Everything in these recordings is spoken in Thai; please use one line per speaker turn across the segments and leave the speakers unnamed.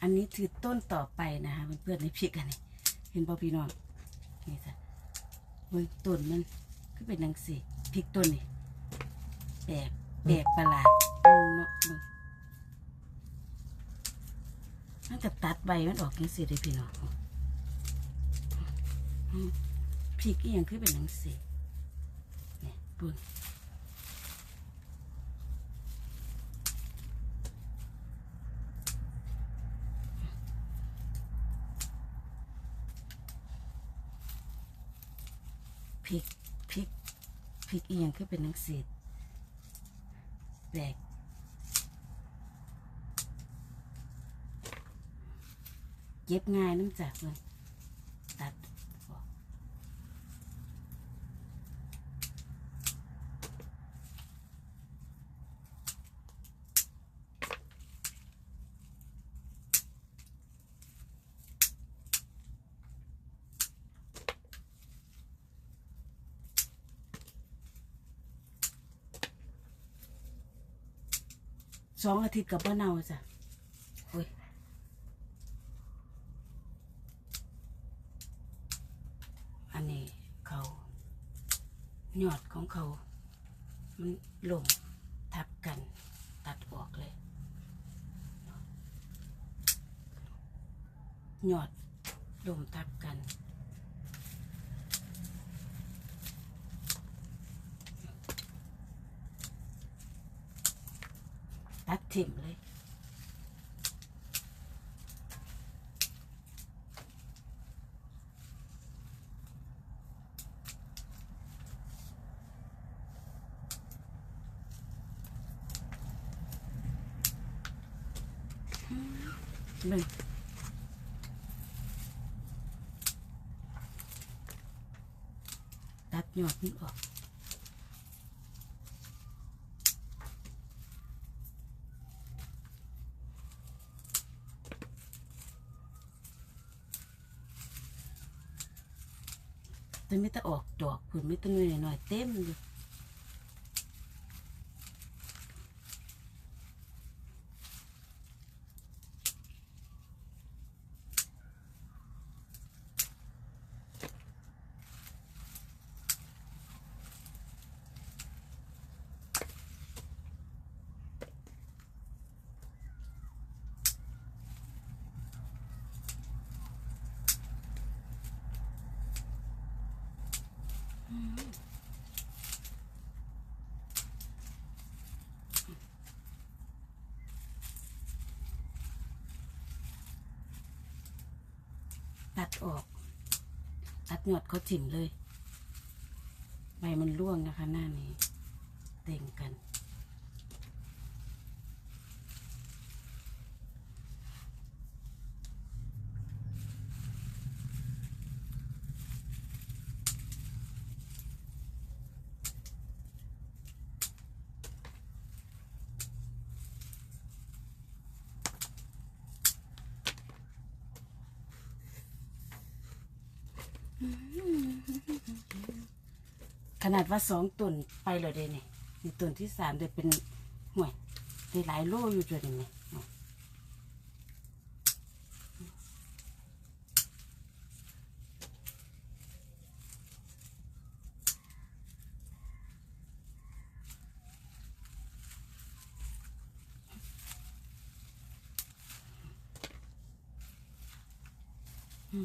อันนี้คือต้นต่อไปนะคะเพื่อนๆในพริกอันนี้เห็นป่พี่น้องนี่จ้ะเบิ่งต้นมันก็เป็นนังสีพริกต้นนี่แปลกแปลกประหลาดเนาะเบิ่งมันก็ตัดใบมันออกจังสีเลยพี่น้องพริกอีหยังคือเป็นนังสีเนี่เบิ่ง พริกพริกพริกอีหยังคือเป็นนังสีแปลกเย็บง่ายน้ำจากเลยตัด สองอาทิตย์กับว่าเนาจ้ะโอ้ยอันนี้เขายอดของเขา มันหล่มทับกัน ตัดออกเลยยอดหล่มทับกัน ถิ่มเลยหนึ่งตัดยอดนี่ออก แต่ไม่ต้องออกดอกผุนไม่ต้องเงยหน่อยๆเต็มเลย ตัดออก ตัดหยอดเขาถิ่มเลย ใบมันร่วงนะคะหน้านี้ เต่งกัน ข นาดว่าสองตุนไปเลยเดนี่นี่ตุนที่สามเดี๋ยวเป็นห่วยได้หลายโลอยู่ด้วยนี่นี่อื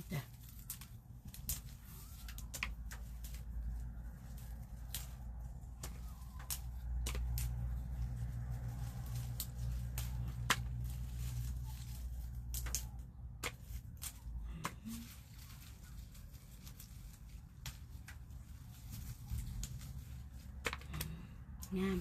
งาม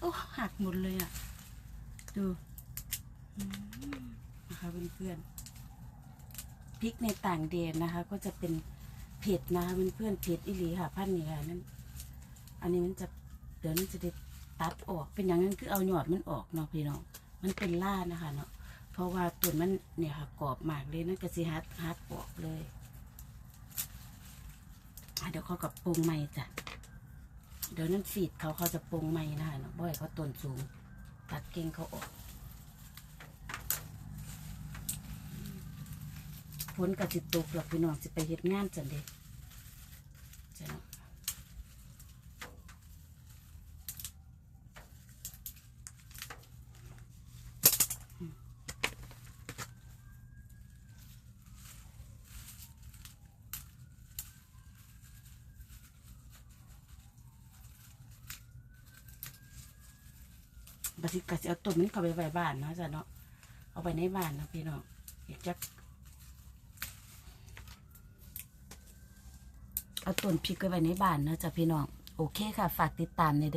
โอ้ หักหมดเลยอะ ดูนะคะเพื่อนๆพริกในต่างแดนนะคะ ก็จะเป็นเผ็ดนะคะเพื่อนๆเผ็ดอิลีค่ะพันนี่ค่ะนั่นอันนี้มันจะเดี๋ยวมันจะได้ตัดออกเป็นอย่างนั้นคือเอาหยอดมันออกเนาะพี่น้องมันเป็นล่านะคะเนาะเพราะว่าตัวมันเนี่ยค่ะกรอบมากเลยนั่นก็สิฮัดฮัดออกเลยเดี๋ยวเขากับปรุงใหม่จ้ะ เดี๋ยวนั้นฟีดเขาเขาจะปรุงใหม่นะคะเนาะบ่อยเขาต้นสูง ตัดเก่งเขาออกฝนกับสิตกหรอกพี่น้องสิไปเห็ดงานจันเด็จ้ะเนาะ บัดสิกะสิเอาต้นมันเข้าไปไว้บ้านเนาะจ้ะเนาะเอาไปในบ้านเนาะพี่น้องอีกจะเอาต้นพริกไว้ในบ้านเนาะจ้ะพี่น้องโอเคค่ะ ฝากติดตามในอยเด้อ